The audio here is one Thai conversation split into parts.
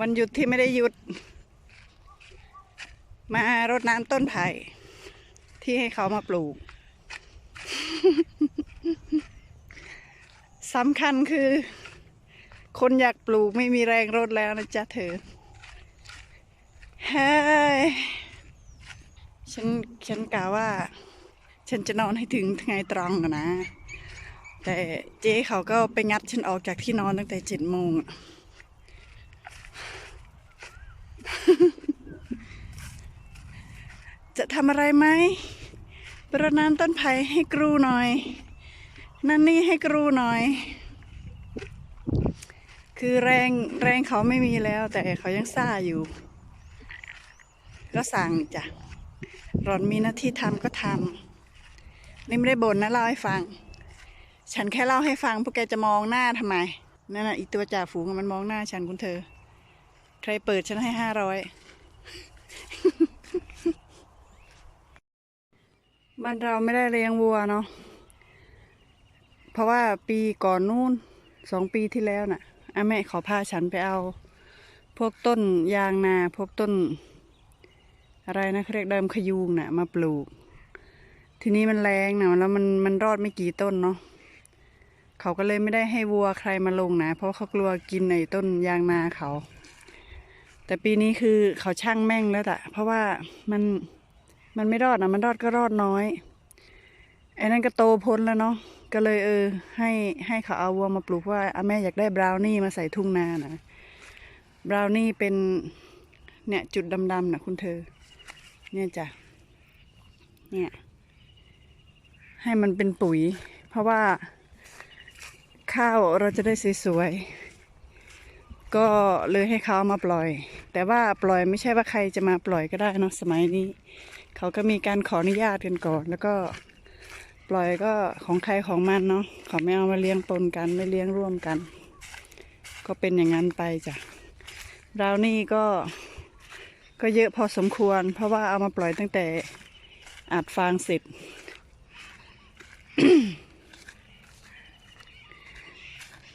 วันหยุดที่ไม่ได้หยุด มารดน้ำต้นไผ่ที่ให้เขามาปลูก สำคัญคือ คนอยากปลูกไม่มีแรงรดแล้วนะจ๊ะเธอเฮ้ยฉันฉันกะว่า ฉันจะนอนให้ถึงไงตรองนะ แต่เจ๊เขาก็ไปงัดฉันออกจากที่นอนตั้งแต่เจ็ดโมง จะทำอะไรไหมประนามต้นไผ่ให้กรูหน่อย นั่นนี่ให้กรูหน่อย คือแรงแรงเขาไม่มีแล้ว แต่เขายังซ่าอยู่ ก็สั่งจ้ะหลอนมีหน้าที่ทำก็ทำนี่ไม่ได้บ่นนะเล่าให้ฟัง ฉันแค่เล่าให้ฟังพวกแกจะมองหน้าทำไมนั่นน่ะอีตัวจ่าฝูงมันมองหน้าฉันคุณเธอ ใครเปิดฉันให้ห้าร้อยบ้านเราไม่ได้เลี้ยงวัวเนาะ เพราะว่าปีก่อนนู่นสองปีที่แล้วน่ะอาแม่ขอพาฉันไปเอา พวกต้นยางนา พวกต้น อะไรนะเขาเรียกเดิมขยูงน่ะ มาปลูก ทีนี้มันแรงนะแล้วมันมันรอดไม่กี่ต้นเนาะเขาก็เลยไม่ได้ให้วัวใครมาลงนะ เพราะเขากลัวกินในต้นยางนาเขา แต่ปีนี้คือเขาช่างแม่งแล้วล่ะเพราะว่ามันมันไม่รอดนะมันรอดก็รอดน้อยไอ้นั่นก็โตพ้นแล้วเนาะก็เลยเออ ให้ให้เขาเอาวัวมาปลูกว่าอาแม่อยากได้บราวนี่มาใส่ทุ่งนานะบราวนี่เป็นเนี่ยจุดดำๆนะคุณเธอ เนี่ยจ้ะเนี่ยให้มันเป็นปุ๋ย เพราะว่าข้าวเราจะได้สวยๆก็เลยให้เขามาปล่อย แต่ว่าปล่อยไม่ใช่ว่าใครจะมาปล่อยก็ได้เนะสมัยนี้ เขาก็มีการขออนุญาตกันก่อน แล้วก็ปล่อยก็ของใครของมันเนาะเขาไม่เอามาเลี้ยงปนกันไม่เลี้ยงร่วมกัน ก็เป็นอย่างนั้นไปจ้ะราวนี่ก็ก็เยอะพอสมควร เพราะว่าเอามาปล่อยตั้งแต่อัดฟางเสร็จ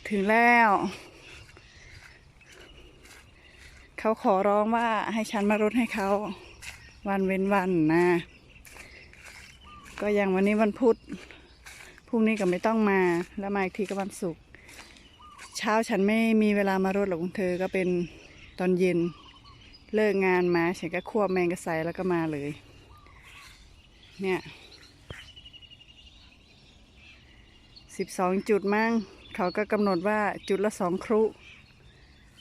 ถึงแล้ว เขาขอร้องว่าให้ฉันมารดให้เขา วันเว้นวันนะ ก็อย่างวันนี้วันพุธพรุ่งนี้ก็ไม่ต้องมา แล้วมาอีกทีก็วันศุกร์เช้าฉันไม่มีเวลามารดหรอกเธอก็เป็นตอนเย็นเลิกงานมาฉันก็ควบแมงกระใสแล้วก็มาเลย เนี่ยสิบสองจุดมั้งเขาก็กำหนดว่าจุดละสองครุ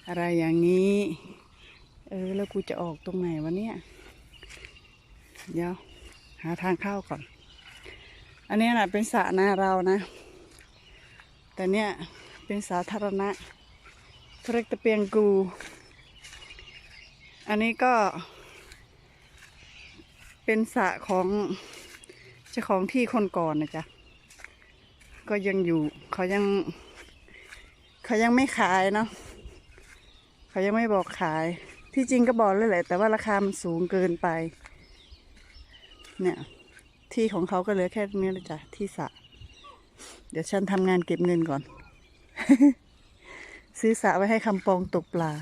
อะไรอย่างนี้ เออ แล้วกูจะออกตรงไหนวะเนี่ย เดี๋ยว หาทางเข้าก่อน อันนี้นะเป็นสระนาเรานะ แต่เนี่ยเป็นสาธารณะเขาเรียกตะเปียงกู อันนี้ก็ เป็นสระของเจ้าของที่คนก่อนนะจ๊ะ ก็ยังอยู่เขายังเขายังไม่ขายเนาะเขายังไม่บอกขาย ที่จริงก็บอกเลยแหละ แต่ว่าราคามันสูงเกินไป เนี่ย ที่ของเขาก็เหลือแค่นี้เลยจ้ะที่สระเดี๋ยวฉันทำงานเก็บเงินก่อน ซื้อสระไว้ให้คำปองตกปลา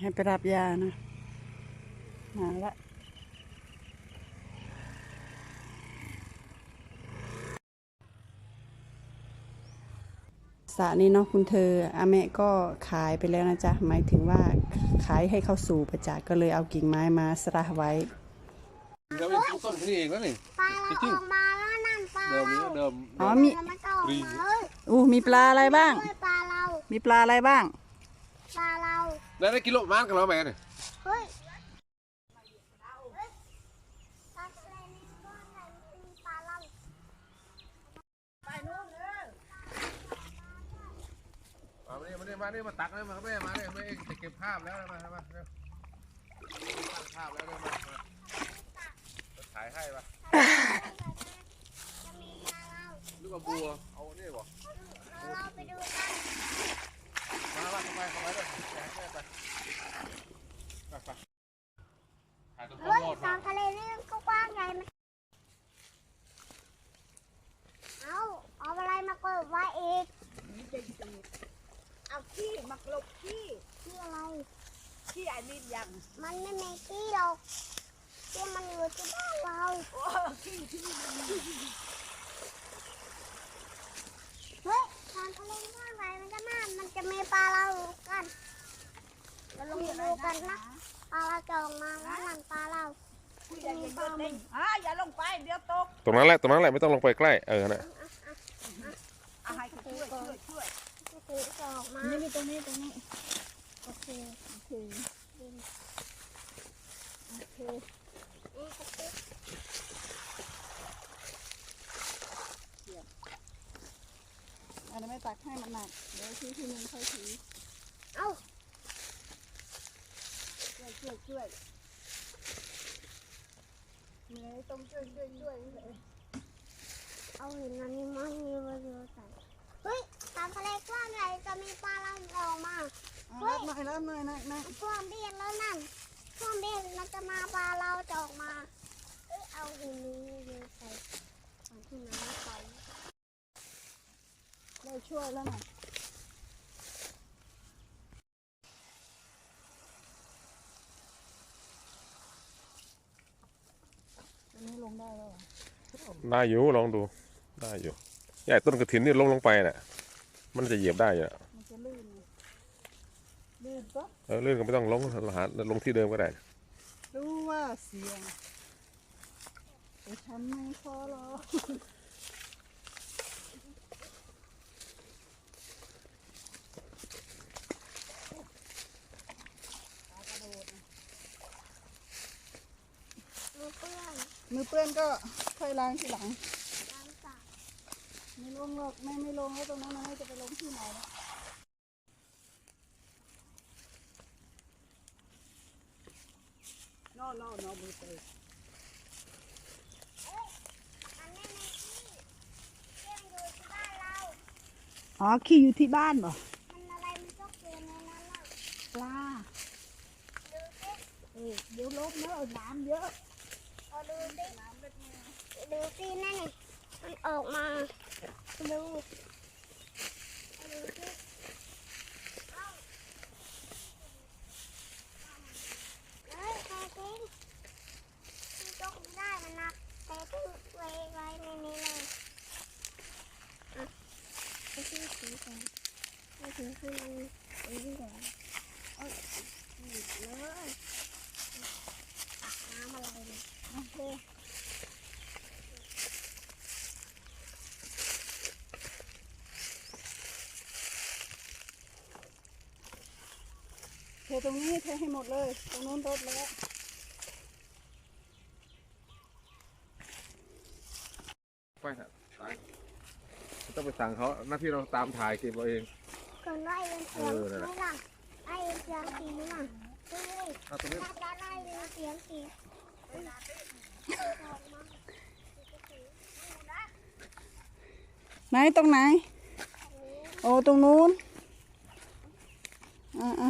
ให้ไปรับยานะ มาละ สระนี้เนาะคุณเธออาแม่ก็ขายไปแล้วนะจ๊ะหมายถึงว่าขายให้เข้าสู่ประจักษ์ก็เลยเอากิ่งไม้มาสระไว้เดี๋ยวเป็นต้นนี่เองแล้วนี่ปลาเราออกมาแล้วนั่นปลาเดิมเราเดิมอ๋อมีแล้วมันก็ออกมาเฮ้ยอู้มีปลาอะไรบ้างเฮ้ยปลาเรามีปลาอะไรบ้างปลาเราแล้วได้กิโลมันกันแล้วไหมเนี่ยเฮ้ย มาเนี่ยมาตักเลยมาแม่มาเนี่ยแม่เองจะเก็บภาพแล้วมามาเร็วตั้งภาพแล้วเนี่ยมามามาถ่ายให้ปะลูกกับัวเอาเนี่ยบ่กมาละเข้าไปเข้าไปเลยแม่ไปไปไปถ่ยตร้าอกสามทะเลนี่ก็กว้างใหญ่มันเอาเอาอะไรมากดไว้อีก เอากลบขี้ที่อะไร ขี้ไอ้นี่ยังมันไม่มีที่หรอกที่มันอยู่ที่บ้านเราโอ้ขี้ที่นี่มันมีเฮ้ยทางทะเลข้างไหนมันจะมามันจะมีปลาเราอยู่กันเราลงไปดูกันนะปลาเราจะออกมาแล้วมันปลาเราขี้อย่าอย่าโยนเด้งอ่าอย่าลงไปเดี๋ยวตก ตรงนั้นแหละตรงนั้นแหละไม่ต้องลงไปใกล้เออนะอะให้เขาช่วยช่วยช่วย ที่ถือจะออกมา นี่นี่ตรงนี้ตรงนี้โอเคโอเคโอเคอันนี้ไม่ตักให้มันหนักเดี๋ยวทีทีนึงค่อยถือเอ้าช่วยช่วยช่วยเหนื่อยต้องช่วยช่วยช่วยเลยเอาเหินอันนี้มามีมาเยอะใส่เฮ้ยทางทะเลกว้างใหญ่จะมีปลาเราออกมาอะรับหน่อยรับหน่อยนะนะช่วงเบียนแล้วนั่นช่วงเบียนมันจะมาปลาเราจะออกมาเอ้ยเอาหินนี้เยอะใส่ของที่น้ำใส่ได้ช่วยแล้วนะตัวนี้ลงได้แล้วเหรอได้อยู่ลองดูได้อยู่ใหญ่ต้นกระถินนี่ลงลงไปน่ะ มันจะเหยียบได้อยู่อะมันจะลื่นไงลื่นปะเออเรื่องก็ไม่ต้องลงหาลงที่เดิมก็ได้ รู้ว่าเสียงแต่ฉันไม่ขอรอมือเปื้อนมือเปื้อนก็ค่อยล้างทีหลังล้างสระ ไม่ลงหรอกแม่ไม่ลงแล้วตรงนั้นนะแม่จะไปลงที่ไหนล่ะนอนนอนนอนมือเตะมันไม่มีที่เที่ยงอยู่ที่บ้านเราอ๋อขี้อยู่ที่บ้านเหรอมันอะไรมันก็เกลือในนั้นน่ะปลาดูสิเออเดี๋ยวลบเนอะน้ำเยอะเอาดูสิดูสินั่นนี่ มันออกมาดูเอาดูสิเอ้าเฮ้ยใครทิ้งที่กไม่ได้มันหนักแต่ทิ้งไว้ไว้ในนี้เลยอะไปที่ถือก่อนไปถือขึ้นไปที่ก่อนเอ้ยหยิบเลยตักน้ำอะไรเนี่ยโอเค เทตรงนี้เทให้หมดเลย ตรงนู้นรดแล้วไปนะตายไม่ต้องไปสั่งเขาหน้าที่เราตามถ่ายเก็บเราเองก่อนไล่เป็นเสียงเออนั่นแหละไม่ล่ะไล่เป็นเสียงสีน่ะเฮ้ยเอาตรงนี้ถ้าจะไล่เป็นเสียงสีไหนตรงไหน โอ้ตรงนู้นอ่าอะ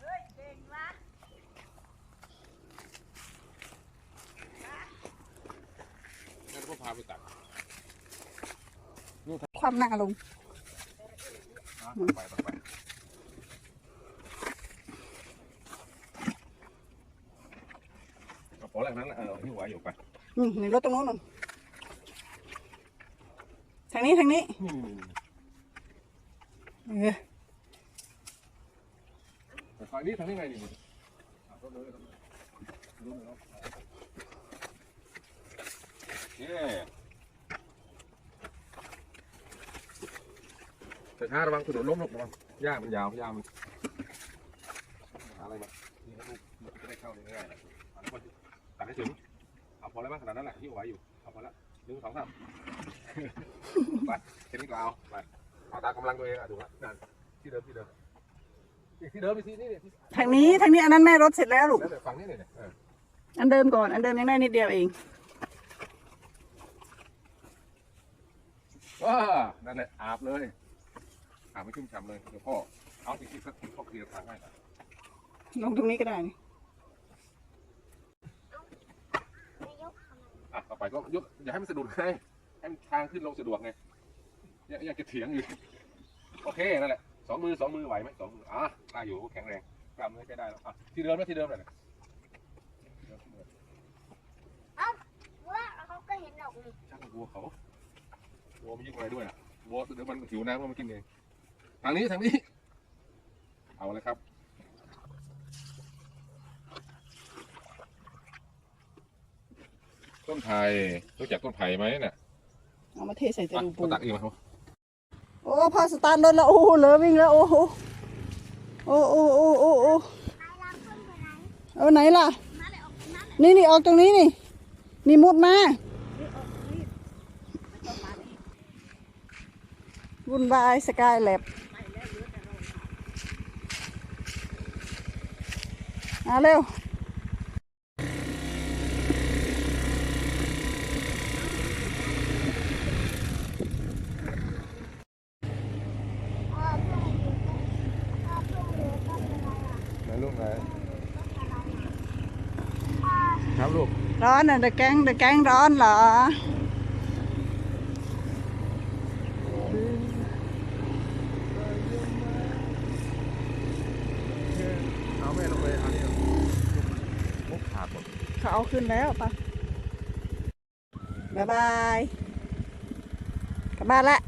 เฮ้ยเก่งวะ งั้นก็พาไปตัก ความหน้าลงอะไปไปไปเอาพอแล้วนั้นแหละเออที่ไหวอยู่ไปอืมในรถตรงนู้นนู่นทางนี้ทางนี้นี่เออ แต่ฝั่งนี้ทำยังไงนี่เอารถเลยรถเลยรถเลยเอาเนี่ย แต่ช้าระวังกระโดดล้มหลบระวังหญ้ามันยาวหญ้ามันหาอะไรมานี่ให้ลูกจะได้เข้าได้ง่ายๆเอาแล้วก็ตัดให้ถึงเอาพอแล้วมั้งขนาดนั้นแหละที่ไหวอยู่เอาพอแล้วหนึ่งสองสามไปแค่นี้ก็เอาไปเอาตามกำลังตัวเองอะถูกไหมนั่นที่เดิมที่เดิมนี่ที่เดิมไปที่นี่เนี่ยที่ทางนี้ทางนี้อันนั้นแม่รถเสร็จแล้วลูก แล้วแต่ฝั่งนี้เนี่ยเนี่ยเอออันเดิมก่อน อันเดิมยังได้นิดเดียวเองไปว้านั่นแหละอาบเลย อาบไม่ชุ่มฉ่ำเลยเดี๋ยวพ่อเอาอีกทีสักพ่อเคลียร์ทางให้ลงตรงนี้ก็ได้นี่นายกทำไมอะต่อไปก็ยกอย่าให้มันสะดุดไงให้มันทางขึ้นลงสะดวกไงอยากอยากจะเถียงอยู่โอเคนั่นแหละสองมือสองมือไหวไหมสองมืออะได้อยู่แข็งแรงกล้ามเนื้อใช้ได้แล้วอะที่เดิมไหมที่เดิมเลยนะว่าเขาก็เห็นดอกนี่ช่างวัวเขาวัวมันยิ่งอะไรด้วยอะวัวเดี๋ยวมันหิวน้ำมันมากินเอง ทางนี้ทางนี้ เอาเลยครับ ต้นไผ่รู้จักต้นไผ่ไหมเนี่ยเอามาเทใส่ตะอะลูปูมาตักเองมาครับโอ้พอสตาร์ทรถแล้วโอ้โหเหลือวิ่งแล้วโอ้โหโอ้โอ้โอ้โอ้โอ้นายรักเพื่อนไปไหนเอาไหนล่ะ นี่นี่ออกตรงนี้นี่ นี่มุดมาวุ่นวายสกายแลบ มาเร็วเออเพื่อนอยู่ตรงเออเพื่อนอยู่ตรงอะไรอะ ไหนลูกไหนครับลูก ร้อนอะเดอะแก๊งเดอะแก๊งร้อนเหรอ เอาแม่ลงไปเอานี่มุกขาดหมด เขาเอาขึ้นแล้วปะบ๊ายบาย กลับบ้านละ